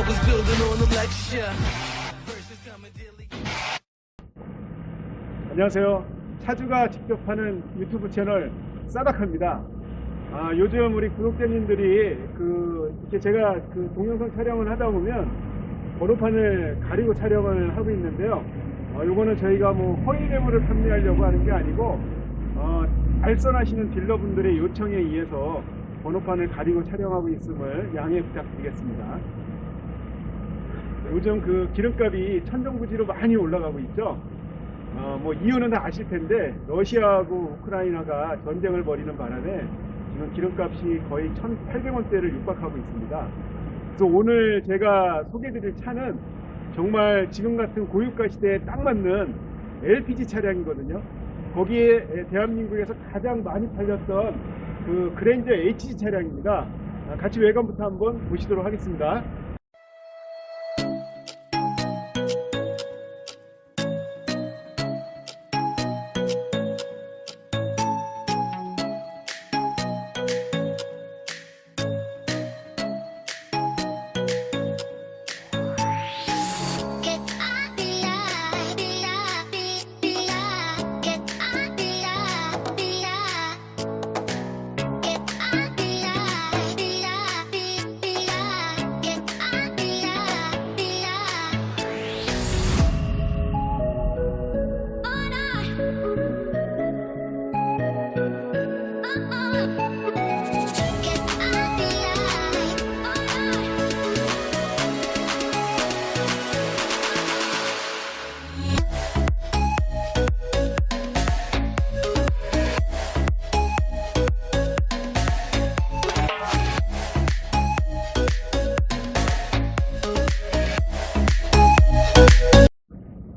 I was building on the lecture. Verses coming daily. 안녕하세요. 차주가 직접 하는 유튜브 채널 싸닥합니다. 아, 요즘 우리 구독자님들이 그 이렇게 제가 그 동영상 촬영을 하다 보면 번호판을 가리고 촬영을 하고 있는데요. 어, 요거는 저희가 뭐 허위 매물을 판매하려고 하는 게 아니고 어, 알선하시는 딜러분들의 요청에 의해서 번호판을 가리고 촬영하고 있음을 양해 부탁드리겠습니다. 요즘 그 기름값이 천정부지로 많이 올라가고 있죠. 어, 뭐 이유는 다 아실 텐데 러시아하고 우크라이나가 전쟁을 벌이는 바람에 지금 기름값이 거의 1,800원대를 육박하고 있습니다. 그래서 오늘 제가 소개드릴 차는 정말 지금 같은 고유가 시대에 딱 맞는 LPG 차량이거든요. 거기에 대한민국에서 가장 많이 팔렸던 그 그랜저 HG 차량입니다. 아, 같이 외관부터 한번 보시도록 하겠습니다.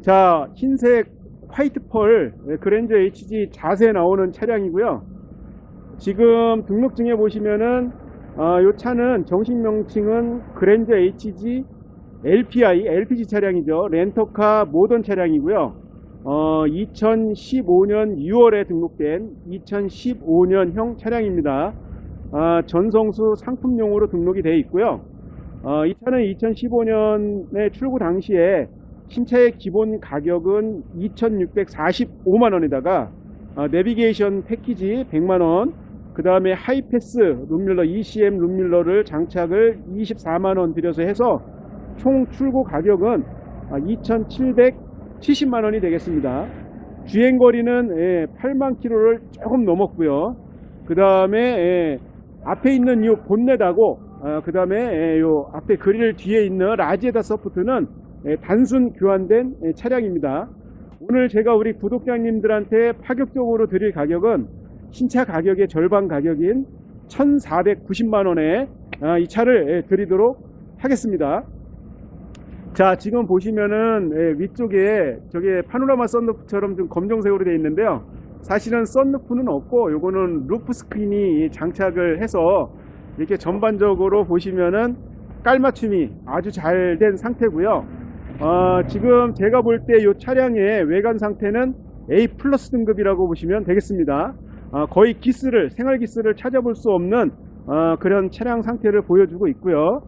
자, 흰색 화이트 펄 네, 그랜저 HG 자세 나오는 차량이고요. 지금 등록증에 보시면은 어, 이 차는 정식 명칭은 그랜저 HG LPI LPG 차량이죠. 렌터카 모던 차량이고요. 어, 2015년 6월에 등록된 2015년형 차량입니다. 아, 전성수 상품용으로 등록이 되어 있고요. 어, 이 차는 2015년에 출고 당시에 신차의 기본 가격은 2,645만 원에다가 어, 내비게이션 패키지 100만 원, 그 다음에 하이패스 룸밀러 ECM 룸밀러를 장착을 24만 원 들여서 해서 총 출고 가격은 2,770만 원이 되겠습니다. 주행 거리는 8만 킬로를 조금 넘었고요. 그 다음에 앞에 있는 이 본넷하고 그 다음에 요 앞에 그릴 뒤에 있는 라지에다 서포트는 예, 단순 교환된 예, 차량입니다. 오늘 제가 우리 구독자님들한테 파격적으로 드릴 가격은 신차 가격의 절반 가격인 1,490만 원에 아, 이 차를 예, 드리도록 하겠습니다. 자, 지금 보시면은 예, 위쪽에 저게 파노라마 썬루프처럼 좀 검정색으로 되어 있는데요. 사실은 썬루프는 없고 요거는 루프 스크린이 장착을 해서 이렇게 전반적으로 보시면은 깔맞춤이 아주 잘 된 상태고요. 어, 지금 제가 볼 때 이 차량의 외관 상태는 A 플러스 등급이라고 보시면 되겠습니다. 어, 거의 기스를 생활 기스를 찾아볼 수 없는 어, 그런 차량 상태를 보여주고 있고요.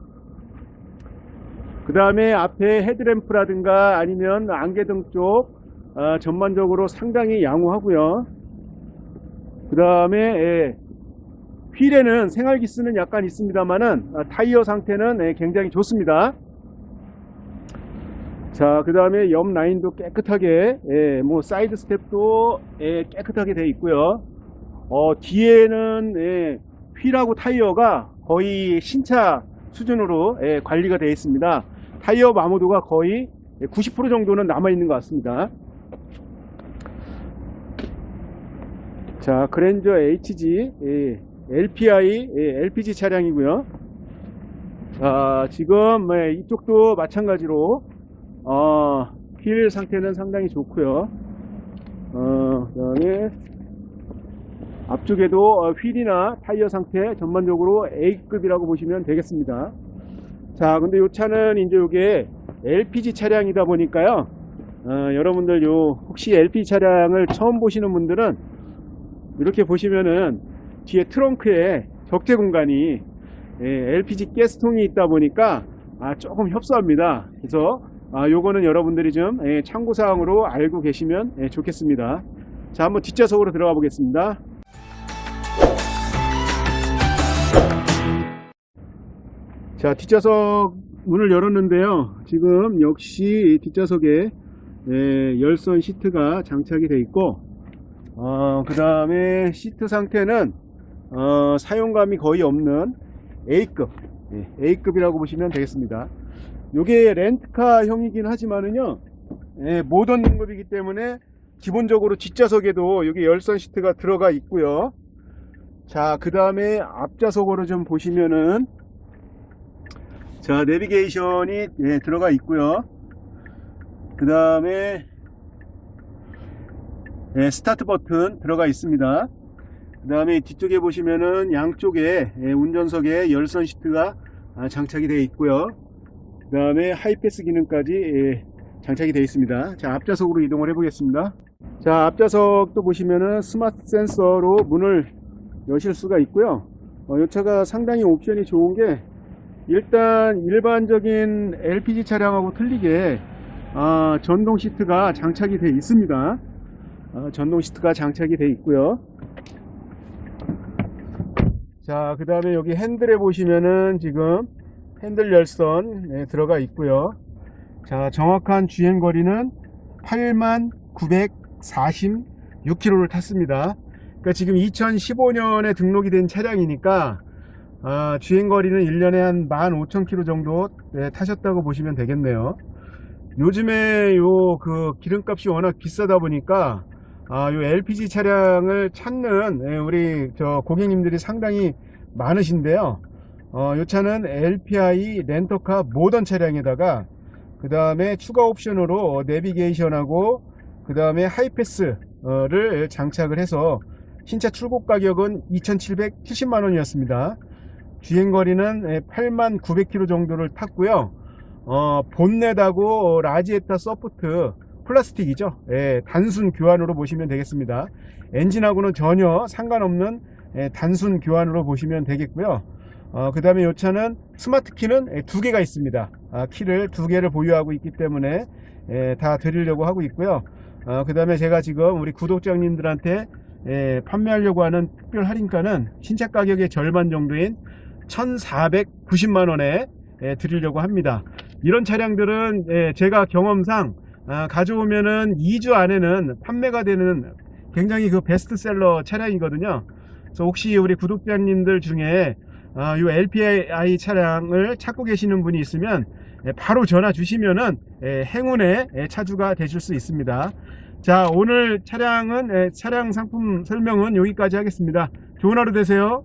그 다음에 앞에 헤드램프라든가 아니면 안개등 쪽 어, 전반적으로 상당히 양호하고요. 그 다음에 예, 휠에는 생활 기스는 약간 있습니다만은 어, 타이어 상태는 예, 굉장히 좋습니다. 자, 그 다음에 옆 라인도 깨끗하게, 예, 뭐, 사이드 스텝도, 예, 깨끗하게 되어 있고요. 어, 뒤에는, 예, 휠하고 타이어가 거의 신차 수준으로, 예, 관리가 되어 있습니다. 타이어 마모도가 거의 90% 정도는 남아 있는 것 같습니다. 자, 그랜저 HG, 예, LPI, 예, LPG 차량이고요. 자, 지금, 예, 이쪽도 마찬가지로, 어, 휠 상태는 상당히 좋고요. 어, 그다음에 앞쪽에도 어, 휠이나 타이어 상태 전반적으로 A급이라고 보시면 되겠습니다. 자, 근데 이 차는 이제 이게 LPG 차량이다 보니까요. 어, 여러분들 요 혹시 LPG 차량을 처음 보시는 분들은 이렇게 보시면은 뒤에 트렁크에 적재 공간이 예, LPG 가스통이 있다 보니까 아, 조금 협소합니다. 그래서 아, 요거는 여러분들이 좀 예, 참고사항으로 알고 계시면 예, 좋겠습니다. 자, 한번 뒷좌석으로 들어가 보겠습니다. 자, 뒷좌석 문을 열었는데요. 지금 역시 뒷좌석에 예, 열선 시트가 장착이 되어 있고, 어, 그 다음에 시트 상태는 어, 사용감이 거의 없는 A급, 예, A급이라고 보시면 되겠습니다. 이게 렌트카형이긴 하지만은요, 예, 모던 등급이기 때문에 기본적으로 뒷좌석에도 여기 열선 시트가 들어가 있고요. 자, 그 다음에 앞좌석으로 좀 보시면은 자, 내비게이션이 예, 들어가 있고요. 그 다음에 예, 스타트 버튼 들어가 있습니다. 그 다음에 뒤쪽에 보시면은 양쪽에 예, 운전석에 열선 시트가 아, 장착이 되어 있고요. 그 다음에 하이패스 기능까지 예, 장착이 되어 있습니다. 자, 앞좌석으로 이동을 해 보겠습니다. 자, 앞좌석도 보시면은 스마트 센서로 문을 여실 수가 있고요. 어, 이 차가 상당히 옵션이 좋은 게 일단 일반적인 LPG 차량하고 틀리게 아, 전동 시트가 장착이 되어 있습니다. 아, 전동 시트가 장착이 되어 있고요. 자, 그 다음에 여기 핸들에 보시면은 지금 핸들 열선 네, 들어가 있고요. 자, 정확한 주행 거리는 8만 946km를 탔습니다. 그러니까 지금 2015년에 등록이 된 차량이니까 아, 주행 거리는 1년에 한 15,000km 정도 네, 타셨다고 보시면 되겠네요. 요즘에 요 그 기름값이 워낙 비싸다 보니까 아, 요 LPG 차량을 찾는 예, 우리 저 고객님들이 상당히 많으신데요. 어, 요 차는 LPI 렌터카 모던 차량에다가 그 다음에 추가 옵션으로 내비게이션하고 그 다음에 하이패스를 장착을 해서 신차 출고 가격은 2,770만 원이었습니다. 주행거리는 8만 900km 정도를 탔고요. 어, 본넷하고 라지에타 서포트 플라스틱이죠. 예, 단순 교환으로 보시면 되겠습니다. 엔진하고는 전혀 상관없는 예, 단순 교환으로 보시면 되겠고요. 어, 그 다음에 이 차는 스마트 키는 예, 두 개가 있습니다. 아, 키를 두 개를 보유하고 있기 때문에 예, 다 드리려고 하고 있고요. 어, 그 다음에 제가 지금 우리 구독자님들한테 예, 판매하려고 하는 특별 할인가는 신차 가격의 절반 정도인 1,490만 원에 예, 드리려고 합니다. 이런 차량들은 예, 제가 경험상 아, 가져오면은 2주 안에는 판매가 되는 굉장히 그 베스트셀러 차량이거든요. 그래서 혹시 우리 구독자님들 중에 아, 요 LPI 차량을 찾고 계시는 분이 있으면 예, 바로 전화 주시면은 예, 행운의 예, 차주가 되실 수 있습니다. 자, 오늘 차량은 예, 차량 상품 설명은 여기까지 하겠습니다. 좋은 하루 되세요.